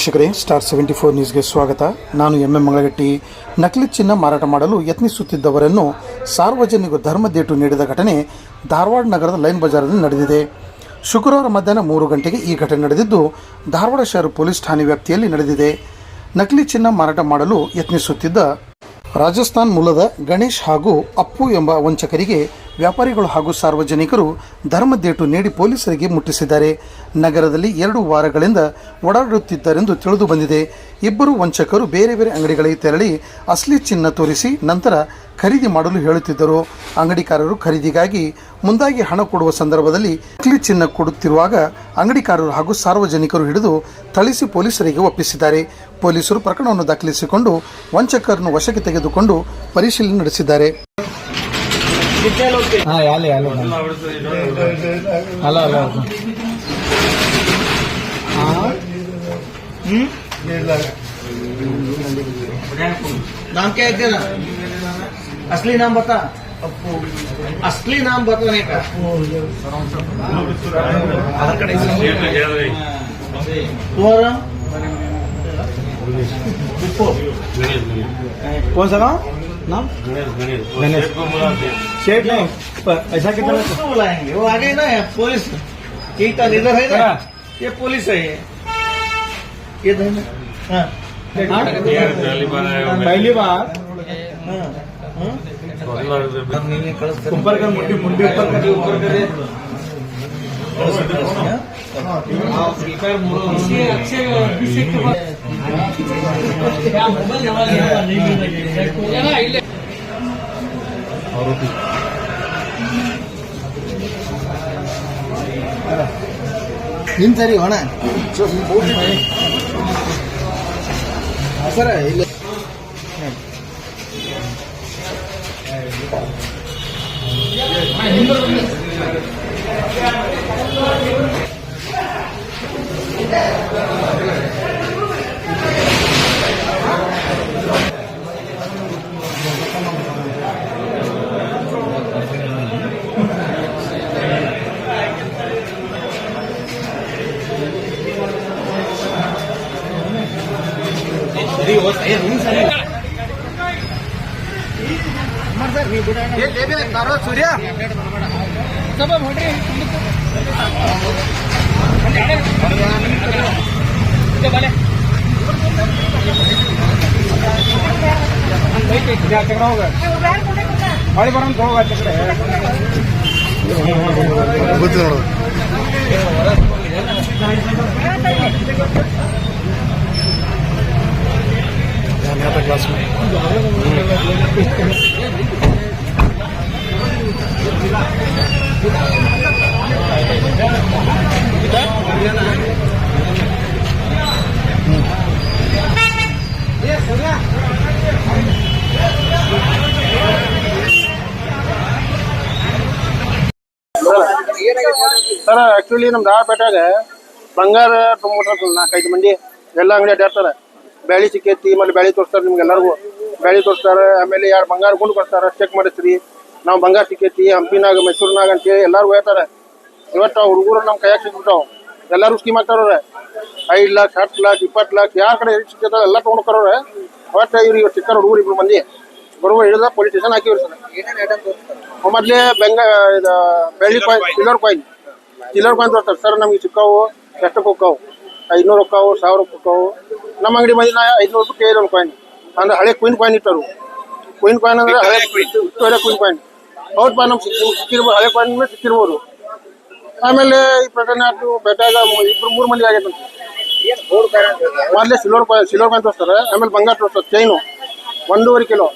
ವೀಕ್ಷಕರೇ, star seventy four ನ್ಯೂಸ್ಗೆ ಸ್ವಾಗತ. ನಾನು ಎಂ ಎಂ ಮಂಗಳಗಟ್ಟಿ. ನಕಲಿ ಚಿನ್ನ ಮಾರಾಟ ಮಾಡಲು ಯತ್ನಿಸುತ್ತಿದ್ದವರನ್ನು ಸಾರ್ವಜನಿಕ ಧರ್ಮದೇಟು ನೀಡಿದ ಘಟನೆ ಧಾರವಾಡ ನಗರದ ಲೈನ್ ಬಜಾರ್ನಲ್ಲಿ ನಡೆದಿದೆ. ಶುಕ್ರವಾರ ಮಧ್ಯಾಹ್ನ ಮೂರು ಗಂಟೆಗೆ ಈ ಘಟನೆ ನಡೆದಿದ್ದು, ಧಾರವಾಡ ಶಹರ ಪೊಲೀಸ್ ಠಾಣೆ ವ್ಯಾಪ್ತಿಯಲ್ಲಿ ನಡೆದಿದೆ. ನಕಲಿ ಚಿನ್ನ ಮಾರಾಟ ಮಾಡಲು ಯತ್ನಿಸುತ್ತಿದ್ದ ರಾಜಸ್ಥಾನ್ ಮೂಲದ ಗಣೇಶ್ ಹಾಗೂ ಅಪ್ಪು ಎಂಬ ವಂಚಕರಿಗೆ ವ್ಯಾಪಾರಿಗಳು ಹಾಗೂ ಸಾರ್ವಜನಿಕರು ಧರ್ಮದೇಟು ನೀಡಿ ಪೊಲೀಸರಿಗೆ ಮುಟ್ಟಿಸಿದ್ದಾರೆ. ನಗರದಲ್ಲಿ ಎರಡು ವಾರಗಳಿಂದ ಓಡಾಡುತ್ತಿದ್ದಾರೆಂದು ತಿಳಿದು ಬಂದಿದೆ. ಇಬ್ಬರು ವಂಚಕರು ಬೇರೆ ಬೇರೆ ಅಂಗಡಿಗಳಿಗೆ ತೆರಳಿ ಅಸಲಿ ಚಿನ್ನ ತೋರಿಸಿ ನಂತರ ಖರೀದಿ ಮಾಡಲು ಹೇಳುತ್ತಿದ್ದರು. ಅಂಗಡಿಕಾರರು ಖರೀದಿಗಾಗಿ ಮುಂದಾಗಿ ಹಣ ಕೊಡುವ ಸಂದರ್ಭದಲ್ಲಿ ಅಸಲಿ ಚಿನ್ನ ಕೊಡುತ್ತಿರುವಾಗ ಅಂಗಡಿಕಾರರು ಹಾಗೂ ಸಾರ್ವಜನಿಕರು ಹಿಡಿದು ಥಳಿಸಿ ಪೊಲೀಸರಿಗೆ ಒಪ್ಪಿಸಿದ್ದಾರೆ. ಪೊಲೀಸರು ಪ್ರಕರಣವನ್ನು ದಾಖಲಿಸಿಕೊಂಡು ವಂಚಕರನ್ನು ವಶಕ್ಕೆ ತೆಗೆದುಕೊಂಡು ಪರಿಶೀಲನೆ ನಡೆಸಿದ್ದಾರೆ. कितने लोग थे हेलो हेलो हाँ? नाम क्या है तेरा? असली नाम बता। असली नाम बताने का। कौन सा नाम नाम? गणेश गणेश। शेठ नहीं पर ऐसा कितना पुलिस को बुलाएँगे। वो आगे ना है पुलिस। ये तो इधर है ना। ये पुलिस है ये। ये तो है ना? हाँ। हाँ? पहली बार हाँ हाँ। ऊपर कर मुंडी मुंडी ऊपर कर ऊपर कर। ನಿನ್ ಸರಿ ಹೋಣ ಸರ ಇಲ್ಲ. ಸೂರ್ಯ ಚಕ್ರ ಹೋಗ ಹೊಳಿ ಬರೋಂತ ಹೋಗ ಚಕ್ರ ಸರ್ ಆಕ್ಚುಲಿ ನಮ್ ದಾಳಪೇಟೆಗ ಬಂಗಾರ ತುಂಬಿಟ್ರ ನಾಲ್ಕೈದು ಮಂದಿ. ಎಲ್ಲ ಅಂಗಡಿ ಅಡ್ಡಾಡ್ತಾರ ಬ್ಯಾಳಿ ಸಿಕ್ಕೈತಿ ಮತ್ತೆ ಬ್ಯಾಳಿ ತೋರಿಸ್ತಾರ ನಿಮ್ಗೆ ಎಲ್ಲರಿಗೂ. ಬ್ಯಾಳಿ ತೋರಿಸ್ತಾರ, ಆಮೇಲೆ ಯಾರು ಬಂಗಾರ ಗುಂಡು ಕೊಡ್ತಾರ ಚೆಕ್ ಮಾಡಿಸ್ರಿ. ನಾವು ಬಂಗಾರ ಸಿಕ್ಕೈತಿ, ಹಂಪಿನಾಗ, ಮೈಸೂರಿನಾಗ ಅಂತೇಳಿ ಎಲ್ಲಾರು ಹೇಳ್ತಾರ. ಇವತ್ತು ಹುಡುಗರು ನಮ್ಮ ಕೈಯಾಗ ಸಿಕ್ಬಿಟ್ಟಾವ ಎಲ್ಲಾರು ಸ್ಕೀಮ್ ಹಾಕ್ತಾರವ್ರೆ. ಐದು ಲಕ್ಷ, ಹತ್ತು ಲಕ್ಷ, ಇಪ್ಪತ್ತು ಲಕ್ಷ, ಯಾರ ಕಡೆ ಎಲ್ಲ ತೊಗೊಂಡ್ಕರವ್ರೆ ಒಟ್ಟು ಇವ್ರು ಇವತ್ತು ಸಿಕ್ಕಾರ ಹುಡುಗರು ಇಬ್ರು ಮಂದಿ. ಬರುವ ಹಿಡಿದ ಪೊಲೀಸ್ ಸ್ಟೇಷನ್ ಹಾಕಿವ್ರಿ ಸರ್ ಮೊದ್ಲೇ ಬೆಂಗ ಇದು ಬೆಳ್ಳಿ ಕಾಯಿನ್ ಚಿಲ್ಲರ್ ಕಾಯಿನ್ ಚಿಲ್ಲರ್ ಕಾಯಿನ್ ತೋರ್ತಾರೆ ಸರ್ ನಮ್ಗೆ ಸಿಕ್ಕಾವು ಎಷ್ಟಕ್ಕೆ ಹೋಗ್ಕಾವು ಐನೂರು ಹೋಗ್ಕಾವು ಸಾವಿರ ಹೋಗ್ಕಾವು ನಮ್ಮ ಅಂಗಡಿ ಮಂದಿ ನಾ ಐದ್ನೂರು ರೂಪಾಯಿ ಕೇಳಿದ್ರು ಒಂದು ಕಾಯಿನ್ ಅಂದ್ರೆ ಹಳೆ ಕ್ವೀನ್ ಕಾಯಿನ್ ಇಟ್ಟರು. ಕ್ವೀನ್ ಕಾಯಿನ್ ಅಂದ್ರೆ ಹಳೆ ಹಳೆ ಕ್ವೀನ್ ಕಾಯಿನ್ ಹೌದಪ್ಪ ನಮ್ಗೆ ಸಿಕ್ಕಿ ಸಿಕ್ಕಿರ್ಬೋದು ಹಳೆ ಕಾಯಿನ್ ಮೇಲೆ ಸಿಕ್ಕಿರ್ಬೋದು. ಆಮೇಲೆ ಈ ಪ್ರಕರಣ ಬೆಟ್ಟಾಗ ಇಬ್ರು ಮೂರು ಮಂದಿ ಆಗೈತೆ ಮೊದಲೇ ಸಿಲ್ವರ್ ಕಾಯಿನ್ ಸಿಲ್ವರ್ ಕಾಯಿನ್ ತೋರಿಸ್ತಾರೆ. ಆಮೇಲೆ ಬಂಗಾರ ತೋರಿಸ್ತಾರೆ. ಚೈನು ಒಂದೂವರೆ ಕಿಲೋ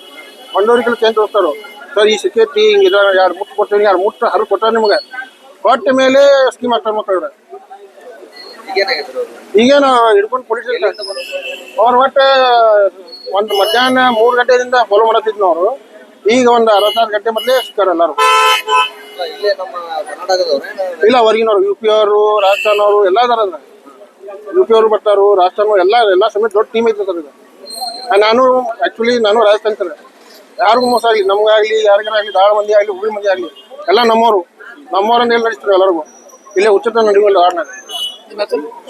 ಒಂದೂವರೆ ಚೇಂಜ್ ಹೋಗ್ತಾರೆ? ಸರ್, ಈ ಸಿಕ್ಕೈತಿ ಹಿಂಗೆ ಇದ್ರ ಎರಡು ಮುಟ್ಟು ಕೊಡ್ತೀನಿ ಎರಡು ಮುಟ್ಟು ಹರು ಕೊಟ್ಟಾರ ನಿಮಗೆ? ಕೊಟ್ಟ ಮೇಲೆ ಸ್ಕೀಮ್ ಆಗ್ತಾರೆ ಮಕ್ಕಳು ಈಗೇನು ಹಿಡ್ಕೊಂಡು ಪೊಲೀಸ್ ಅವ್ರು ಒಟ್ಟು ಒಂದು ಮಧ್ಯಾಹ್ನ ಮೂರು ಗಂಟೆದಿಂದ ಫಾಲೋ ಮಾಡತ್ತಿದ್ನ ಅವರು. ಈಗ ಒಂದು ಅರವತ್ತಾರು ಗಂಟೆ ಮೊದಲೇ ಸಿಕ್ಕಾರ ಎಲ್ಲರೂ. ಇಲ್ಲ, ಹೊರಗಿನವ್ರು ಯು ಪಿ ಅವರು, ರಾಜಸ್ಥಾನ ಅವರು ಎಲ್ಲ ಅದಾರ ಯು ಪಿ ಅವರು ಬರ್ತಾರು, ರಾಜಸ್ಥಾನ ಎಲ್ಲ ಎಲ್ಲ ಸಮೇತ ದೊಡ್ಡ ಟೀಮ್ ಐತೆ ಸರ್ ನಾನು ಆಕ್ಚುಲಿ ನಾನು ರಾಜಸ್ಥಾನ ಸರ್ ಯಾರಿಗೂ ಮೋಸ ಆಗಲಿ ನಮ್ಗಾಗ್ಲಿ ಯಾರಿಗಾರಾಗ್ಲಿ ದಾಳ ಮಂದಿ ಆಗಲಿ ಹುಳಿ ಮಂದಿ ಆಗಲಿ ಎಲ್ಲ ನಮ್ಮವರು ನಮ್ಮವ್ರನ್ನ ಎಲ್ಲ ನಡೆಸ್ತಾರೆ ಎಲ್ಲರಿಗೂ. ಇಲ್ಲೇ ಉಚಿತ ನಡೆಯುವಲ್ಲ ಆಡ್ನಾಗ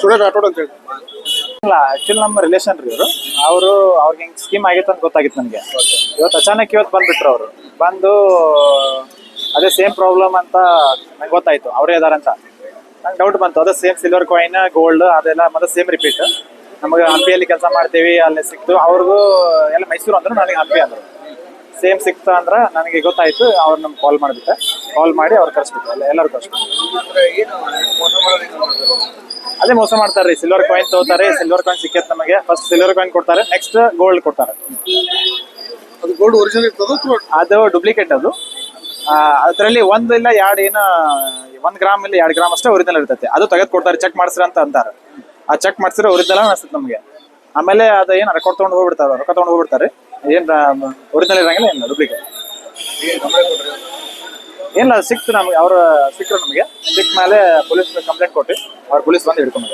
ಸುರೇಶ್ ರಾಠೋಡ್ ಅಂತ ಹೇಳಿ. ಇಲ್ಲ ಆಕ್ಚುಲಿ ನಮ್ಮ ರಿಲೇಷನ್ ರೀ ಇವರು. ಅವರು ಅವ್ರಿಗೆ ಹೆಂಗೆ ಸ್ಕೀಮ್ ಆಗಿತ್ತು ಅಂತ ಗೊತ್ತಾಗಿತ್ತು ನನಗೆ ಇವತ್ತು ಅಚಾನಕ್ ಇವತ್ತು ಬಂದುಬಿಟ್ರು ಅವರು. ಬಂದು ಅದೇ ಸೇಮ್ ಪ್ರಾಬ್ಲಮ್ ಅಂತ ನಂಗೆ ಗೊತ್ತಾಯ್ತು. ಅವರೇ ಇದಾರೆ ಅಂತ. ನಂಗೆ ಡೌಟ್ ಬಂತು. ಅದೇ ಸೇಮ್ ಸಿಲ್ವರ್ ಕಾಯಿನ್ ಗೋಲ್ಡ್ ಅದೆಲ್ಲ ಮತ್ತೆ ಸೇಮ್ ರಿಪೀಟ್ ನಮಗೆ ಹಂಪಿಯಲ್ಲಿ ಕೆಲಸ ಮಾಡ್ತೀವಿ ಅಲ್ಲಿ ಸಿಕ್ತು ಅವ್ರಿಗೂ ಎಲ್ಲ ಮೈಸೂರು ಅಂದರು ನನಗೆ ಹಂಪಿ ಅಂದ್ರು. ಸೇಮ್ ಸಿಕ್ತಾ ಅಂದ್ರೆ ನನಗೆ ಗೊತ್ತಾಯ್ತು ಅವ್ರು ನಮ್ಗೆ ಕಾಲ್ ಮಾಡಿಬಿಟ್ಟೆ ಕಾಲ್ ಮಾಡಿ ಅವ್ರು ಕರ್ಸ್ಬಿಟ್ಟು ಎಲ್ಲ ಎಲ್ಲರೂ ಕರ್ಸ್ಬಿಟ್ಟು ಅದೇ ಮೋಸ ಮಾಡ್ತಾರೆ ರೀ ಸಿಲ್ವರ್ ಕಾಯಿನ್ ತಗೋತಾರೆ ಸಿಲ್ವರ್ ಕಾಯಿನ್ ಸಿಕ್ಕೈತೆ ನಮಗೆ. ಫಸ್ಟ್ ಸಿಲ್ವರ್ ಕಾಯಿನ್ ಕೊಡ್ತಾರೆ ನೆಕ್ಸ್ಟ್ ಗೋಲ್ಡ್ ಕೊಡ್ತಾರೆ. ಅದು ಗೋಲ್ಡ್ ಒರಿಜಿನಲ್ ಇರ್ತದೆ ಅದು ಡೂಪ್ಲಿಕೇಟ್ ಅದು. ಅದರಲ್ಲಿ ಒಂದು ಇಲ್ಲ ಎರಡು ಏನ ಒಂದ್ ಗ್ರಾಮ್ ಇಲ್ಲ ಎರಡು ಗ್ರಾಮ್ ಅಷ್ಟೇ ಒರಿಜಿನಲ್ ಇರ್ತೈತೆ. ಅದು ತೆಗೆದು ಕೊಡ್ತಾರೆ ಚೆಕ್ ಮಾಡಿಸ್ರಿ ಅಂತ ಅಂತಾರೆ. ಆ ಚೆಕ್ ಮಾಡಿಸಿದ್ರೆ ಒರಿಜಿನಲ್ ಅನಿಸ್ತದೆ ನಮಗೆ. ಆಮೇಲೆ ಅದು ಏನು ರೊಕ್ಕ ತೊಗೊಂಡು ಹೋಗ್ಬಿಡ್ತಾರೆ ರೊಕ್ಕ ತೊಗೊಂಡು ಹೋಗ್ಬಿಡ್ತಾರೆ. ಏನು ಒರಿಜಿನಲ್ ಇರಂಗಿಲ್ಲ ಏನು ಡೂಪ್ಲಿಕೇಟ್ ಏನಿಲ್ಲ ಸಿಕ್ತು ನಮಗೆ, ಅವರು ಸಿಕ್ಕರು ನಮಗೆ? ಸಿಕ್ಕ ಮೇಲೆ ಪೊಲೀಸ್ ಕಂಪ್ಲೇಂಟ್ ಕೊಟ್ಟು ಅವ್ರ ಪೊಲೀಸ್ ಬಂದು ಹಿಡ್ಕೊಂಡು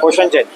ಪೋಷನ್ ಜೈನ್